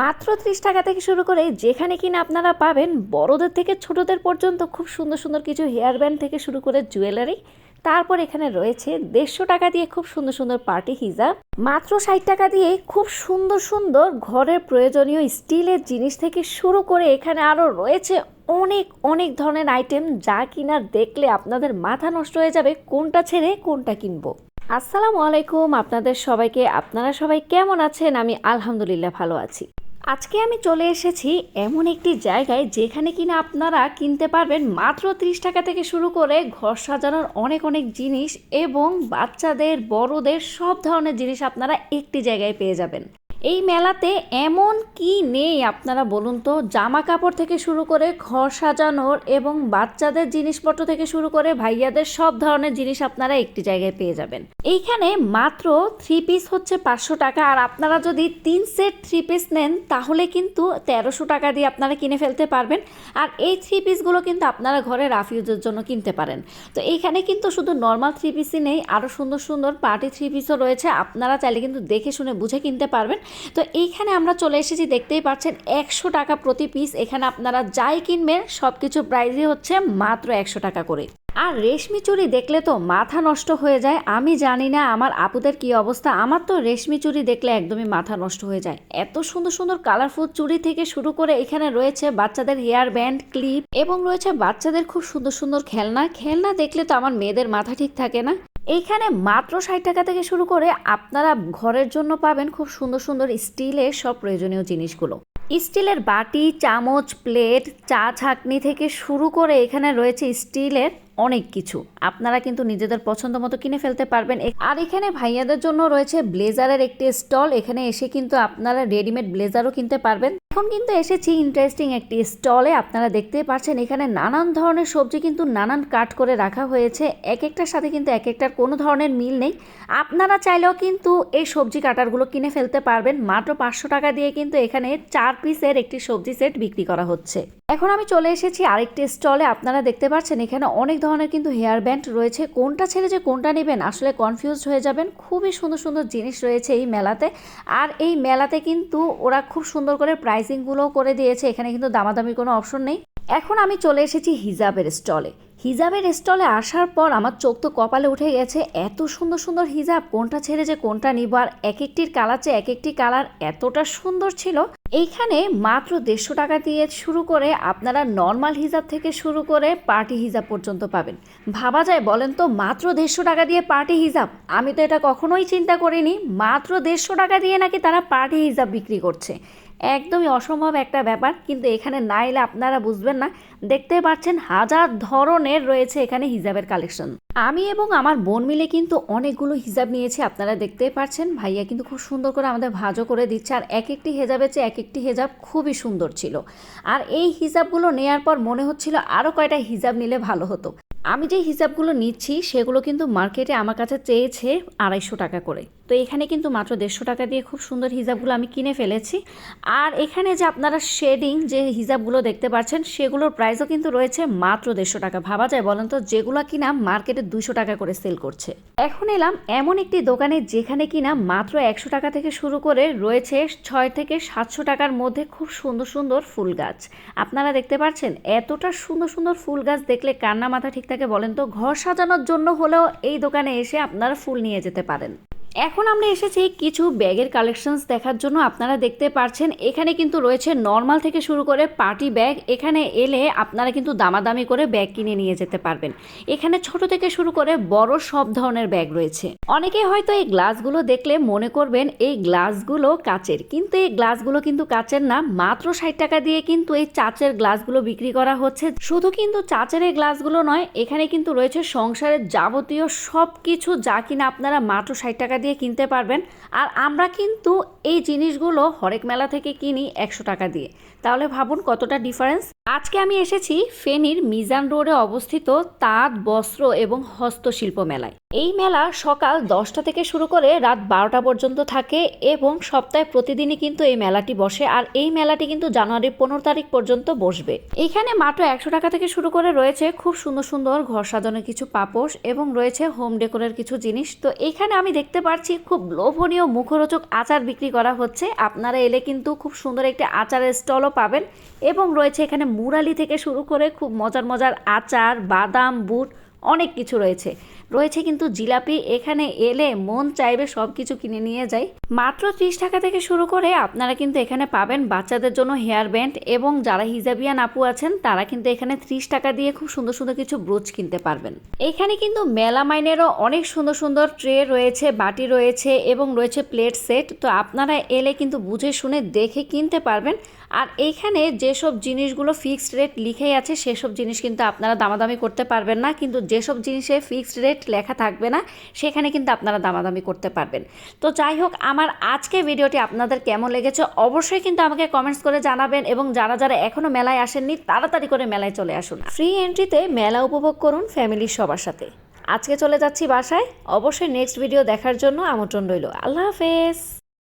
মাত্র ত্রিশ টাকা থেকে শুরু করে যেখানে কিনা আপনারা পাবেন বড়দের থেকে ছোটদের পর্যন্ত খুব সুন্দর সুন্দর কিছু হেয়ার ব্যান্ড থেকে শুরু করে জুয়েলারি তারপর এখানে রয়েছে দেড়শো টাকা দিয়ে খুব সুন্দর সুন্দর পার্টি হিজাব মাত্র ষাট টাকা দিয়ে খুব সুন্দর সুন্দর ঘরের প্রয়োজনীয় স্টিলের জিনিস থেকে শুরু করে এখানে আরও রয়েছে অনেক অনেক ধরনের আইটেম যা কিনা দেখলে আপনাদের মাথা নষ্ট হয়ে যাবে কোনটা ছেড়ে কোনটা কিনবো। আসসালামু আলাইকুম, আপনাদের সবাইকে, আপনারা সবাই কেমন আছেন? আমি আলহামদুলিল্লাহ ভালো আছি। আজকে আমি চলে এসেছি এমন একটি জায়গায় যেখানে কিনা আপনারা কিনতে পারবেন মাত্র ত্রিশ টাকা থেকে শুরু করে ঘর সাজানোর অনেক অনেক জিনিস এবং বাচ্চাদের, বড়দের সব ধরনের জিনিস আপনারা একটি জায়গায় পেয়ে যাবেন। এই মেলাতে এমন কি নেই আপনারা বলুন তো? জামা কাপড় থেকে শুরু করে ঘর সাজানোর এবং বাচ্চাদের জিনিসপত্র থেকে শুরু করে ভাইয়াদের সব ধরনের জিনিস আপনারা একটি জায়গায় পেয়ে যাবেন। এইখানে মাত্র থ্রি পিস হচ্ছে পাঁচশো টাকা আর আপনারা যদি তিন সেট থ্রি পিস নেন, তাহলে কিন্তু তেরোশো টাকা দিয়ে আপনারা কিনে ফেলতে পারবেন। আর এই থ্রি পিসগুলো কিন্তু আপনারা ঘরে রাফ ইউজের জন্য কিনতে পারেন। তো এইখানে কিন্তু শুধু নর্মাল থ্রি পিসই নেই আরও সুন্দর সুন্দর পার্টি থ্রি পিসও রয়েছে। আপনারা চাইলে কিন্তু দেখে শুনে বুঝে কিনতে পারবেন। তো এইখানে আমরা চলে এসেছি, দেখতেই পাচ্ছেন একশো টাকা প্রতি পিস এখানে আপনারা যাই কিনবেন সব কিছু প্রাইসই হচ্ছে মাত্র একশো টাকা করে। আর রেশমি চুড়ি দেখলে তো মাথা নষ্ট হয়ে যায়, আমি জানি না আমার আপুদের কি অবস্থা। আমার তো রেশমি চুড়ি দেখলে একদমই মাথা নষ্ট হয়ে যায়। এত সুন্দর সুন্দর কালারফুল চুরি থেকে শুরু করে এখানে রয়েছে বাচ্চাদের হেয়ার ব্যান্ড ক্লিপ এবং রয়েছে বাচ্চাদের খুব সুন্দর সুন্দর খেলনা। খেলনা দেখলে তো আমার মেয়েদের মাথা ঠিক থাকে না। এইখানে মাত্র ষাট টাকা থেকে শুরু করে আপনারা ঘরের জন্য পাবেন খুব সুন্দর সুন্দর স্টিলের সব প্রয়োজনীয় জিনিসগুলো। স্টিলের বাটি, চামচ, প্লেট, চা ছাকনি থেকে শুরু করে এখানে রয়েছে স্টিলের অনেক কিছু। আপনারা কিন্তু নিজেদের পছন্দ মতো কিনে ফেলতে পারবেন। আর এখানে ভাইয়াদের জন্য রয়েছে ব্লেজারের একটি স্টল। এখানে এসে কিন্তু আপনারা রেডিমেড ব্লেজারও কিনতে পারবেন। এখন কিন্তু এসেছি ইন্টারেস্টিং একটি স্টলে আপনারা দেখতেই পাচ্ছেন এখানে নানান ধরনের সবজি কিন্তু নানান কাট করে রাখা হয়েছে। এক একটার সাথে কিন্তু এক একটার কোনো ধরনের মিল নেই। আপনারা চাইলেও কিন্তু এই সবজি কাটারগুলো কিনে ফেলতে পারবেন। মাত্র পাঁচশো টাকা দিয়ে কিন্তু এখানে চার পিসের একটি সবজি সেট বিক্রি করা হচ্ছে। এখন আমি চলে এসেছি আরেকটি স্টলে আপনারা দেখতে পাচ্ছেন, এখানে অনেক ধরনের কিন্তু হেয়ার ব্যান্ড রয়েছে। কোনটা ছেড়ে যে কোনটা নেবেন, আসলে কনফিউজড হয়ে যাবেন। খুবই সুন্দর সুন্দর জিনিস রয়েছে এই মেলাতে। আর এই মেলাতে কিন্তু ওরা খুব সুন্দর করে প্রাইসিংগুলোও করে দিয়েছে, এখানে কিন্তু দামাদামি কোনো অপশন নেই। এখন আমি চলে এসেছি হিজাবের স্টলে। হিজাবের স্টলে আসার পর আমার চোখ তো কপালে উঠে গেছে, এত সুন্দর সুন্দর হিজাব, কোনটা ছেড়ে যে কোনটা নিব, আর এক একটির কালার চেয়ে এক একটি কালার এতটা সুন্দর ছিল এইখানে মাত্র দেড়শো টাকা দিয়ে শুরু করে আপনারা নর্মাল হিজাব থেকে শুরু করে পার্টি হিজাব পর্যন্ত পাবেন। ভাবা যায় বলেন তো, মাত্র দেড়শো টাকা দিয়ে পার্টি হিজাব? আমি তো এটা কখনোই চিন্তা করিনি। মাত্র দেড়শো টাকা দিয়ে নাকি তারা পার্টি হিজাব বিক্রি করছে। একদমই অসম্ভব একটা ব্যাপার, কিন্তু এখানে না এলে আপনারা বুঝবেন না। দেখতে পাচ্ছেন হাজার ধরনের রয়েছে এখানে হিজাবের কালেকশন আমি এবং আমার বোন মিলে কিন্তু অনেকগুলো হিজাব নিয়েছি, আপনারা দেখতেই পাচ্ছেন ভাইয়া কিন্তু খুব সুন্দর করে আমাদের ভাজও করে দিচ্ছে, আর এক একটি হেজাবের চেয়ে এক একটি হেজাব খুবই সুন্দর ছিল। আর এই হিজাবগুলো নেয়ার পর মনে হচ্ছিল আরও কয়টা হিজাব নিলে ভালো হতো। আমি যে হিসাবগুলো নিচ্ছি, সেগুলো কিন্তু মার্কেটে আমার কাছে চেয়েছে আড়াইশো টাকা করে। তো এখানে কিন্তু মাত্র দেড়শো টাকা দিয়ে খুব সুন্দর হিজাবগুলো আমি কিনে ফেলেছি। আর এখানে যে আপনারা শেডিং যে হিজাবগুলো দেখতে পাচ্ছেন, সেগুলোর প্রাইসও কিন্তু রয়েছে মাত্র দেড়শো টাকা। ভাবা যায় বলেন তো যেগুলো কিনা মার্কেটে দুশো টাকা করে সেল করছে। এখন এলাম এমন একটি দোকানে যেখানে কিনা মাত্র একশো টাকা থেকে শুরু করে রয়েছে ছয় থেকে সাতশো টাকার মধ্যে খুব সুন্দর সুন্দর ফুল গাছ। আপনারা দেখতে পাচ্ছেন এতটা সুন্দর সুন্দর ফুল গাছ দেখলে কান্না মাথা ঠিক থাকে বলেন তো। ঘর সাজানোর জন্য হলেও এই দোকানে এসে আপনারা ফুল নিয়ে যেতে পারেন। এখন আমরা এসেছি কিছু ব্যাগের কালেকশনস দেখার জন্য। আপনারা দেখতে পাচ্ছেন এখানে কিন্তু রয়েছে নর্মাল থেকে শুরু করে পার্টি ব্যাগ এখানে এলে আপনারা কিন্তু দামাদামি করে ব্যাগ কিনে নিয়ে যেতে পারবেন। এখানে ছোট থেকে শুরু করে বড় সব ধরনের ব্যাগ রয়েছে। অনেকে হয়তো এই গ্লাসগুলো দেখলে মনে করবেন, এই গ্লাসগুলো কাচের। কিন্তু এই গ্লাসগুলো কিন্তু কাচের না, মাত্র ষাট টাকা দিয়ে কিন্তু এই চাচের গ্লাসগুলো বিক্রি করা হচ্ছে। শুধু কিন্তু চাচের এই গ্লাসগুলো নয়, এখানে কিন্তু রয়েছে সংসারের যাবতীয় সব কিছু যা কিনা আপনারা মাত্র ষাট টাকা দিয়ে কিনতে পারবেন। আর আমরা কিন্তু এই জিনিসগুলো হরেক মেলা থেকে কিনি একশো টাকা দিয়ে। তাহলে ভাবুন কতটা ডিফারেন্স আজকে আমি এসেছি ফেনীর মিজান রোডে অবস্থিত তাঁত, বস্ত্র এবং হস্তশিল্প মেলায়। এই মেলা সকাল দশটা থেকে শুরু করে রাত বারোটা পর্যন্ত থাকে এবং সপ্তাহে প্রতিদিনই কিন্তু এই মেলাটি বসে, আর এই মেলাটি কিন্তু জানুয়ারির পনেরো তারিখ পর্যন্ত বসবে। এখানে মাত্র একশো টাকা থেকে শুরু করে রয়েছে খুব সুন্দর সুন্দর ঘর সাজানোর কিছু পাপোশ এবং রয়েছে হোম ডেকোরের কিছু জিনিস। তো এখানে আমি দেখতে পাচ্ছি খুব লোভনীয় মুখরোচক আচার বিক্রি করা হচ্ছে। আপনারা এলে কিন্তু খুব সুন্দর একটি আচারের স্টলও পাবেন এবং রয়েছে এখানে মুরালি থেকে শুরু করে খুব মজার মজার আচার, বাদাম, বুট, অনেক কিছু রয়েছে। রয়েছে কিন্তু জিলাপি। এখানে এলে মন চাইবে সব কিছু কিনে নিয়ে যাই। মাত্র ত্রিশ টাকা থেকে শুরু করে আপনারা কিন্তু এখানে পাবেন বাচ্চাদের জন্য হেয়ার ব্যান্ড এবং যারা হিজাবিয়ান আপু আছেন, তারা কিন্তু এখানে ত্রিশ টাকা দিয়ে খুব সুন্দর সুন্দর কিছু ব্রোচ কিনতে পারবেন। এখানে কিন্তু মেলামাইনেরও অনেক সুন্দর সুন্দর ট্রে রয়েছে, বাটি রয়েছে এবং রয়েছে প্লেট সেট। তো আপনারা এলে কিন্তু বুঝে শুনে দেখে কিনতে পারবেন। আর এইখানে যেসব জিনিসগুলো ফিক্সড রেট লিখেই আছে, সেসব জিনিস কিন্তু আপনারা দামাদামি করতে পারবেন না, কিন্তু যেসব জিনিসে ফিক্সড রেট লেখা থাকবে না, সেখানে কিন্তু আপনারা দামাদামি করতে পারবেন। তো যাই হোক, আমার আজকে ভিডিওটি আপনাদের কেমন লেগেছে অবশ্যই কিন্তু আমাকে কমেন্টস করে জানাবেন এবং যারা যারা এখনও মেলায় আসেননি, তাড়াতাড়ি করে মেলায় চলে আসুন। ফ্রি এন্ট্রিতে মেলা উপভোগ করুন ফ্যামিলির সবার সাথে। আজকে চলে যাচ্ছি বাসায়, অবশ্যই নেক্সট ভিডিও দেখার জন্য আমন্ত্রণ রইল। আল্লাহ হাফেজ!